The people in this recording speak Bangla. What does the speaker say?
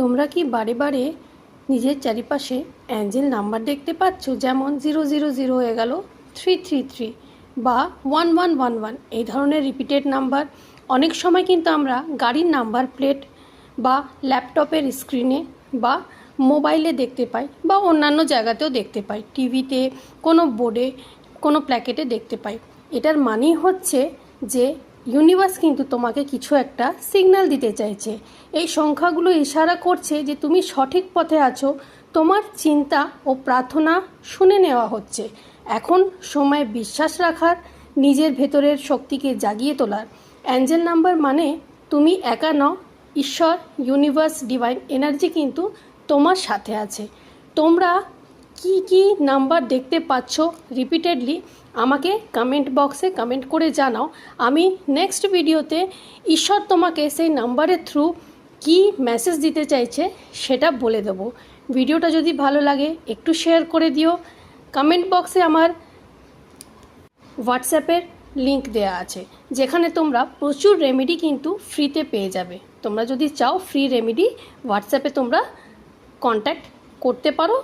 তোমরা কি বারে বারে নিজের চারিপাশে অ্যাঞ্জেল নাম্বার দেখতে পাচ্ছ? যেমন জিরো জিরো জিরো হয়ে গেল থ্রি থ্রি থ্রি বা ওয়ান ওয়ান ওয়ান ওয়ান। এই ধরনের রিপিটেড নাম্বার অনেক সময় কিন্তু আমরা গাড়ির নাম্বার প্লেট বা ল্যাপটপের স্ক্রিনে বা মোবাইলে দেখতে পাই বা অন্যান্য জায়গাতেও দেখতে পাই। টিভিতে, কোনো বোর্ডে, কোনো প্ল্যাকেটে দেখতে পাই। এটার মানেই হচ্ছে যে ইউনিভার্স কিন্তু তোমাকে কিছু একটা সিগন্যাল দিতে চাইছে। এই সংখ্যাগুলো ইশারা করছে যে তুমি সঠিক পথে আছো, তোমার চিন্তা ও প্রার্থনা শুনে নেওয়া হচ্ছে। এখন সময় বিশ্বাস রাখার, নিজের ভেতরের শক্তিকে জাগিয়ে তোলার। অ্যাঞ্জেল নাম্বার মানে তুমি একা নও, ঈশ্বর ইউনিভার্স ডিভাইন এনার্জি কিন্তু তোমার সাথে আছে। তোমরা কি কি নাম্বার দেখতে পাচ্ছ? রিপিটেডলি আমাকে কমেন্ট বক্সে কমেন্ট করে জানাও। আমি নেক্সট ভিডিওতে ঈশ্বর তোমাকে সেই নাম্বারের থ্রু কি মেসেজ দিতে চাইছে সেটা বলে দেবো। ভিডিওটা যদি ভালো লাগে, একটু শেয়ার করে দিও। কমেন্ট বক্সে আমার হোয়াটসঅ্যাপের লিংক দেওয়া আছে, যেখানে তোমরা প্রচুর রেমেডি কিন্তু ফ্রিতে পেয়ে যাবে। তোমরা যদি চাও ফ্রি রেমেডি হোয়াটসঅ্যাপে তোমরা কন্ট্যাক্ট করতে পারো।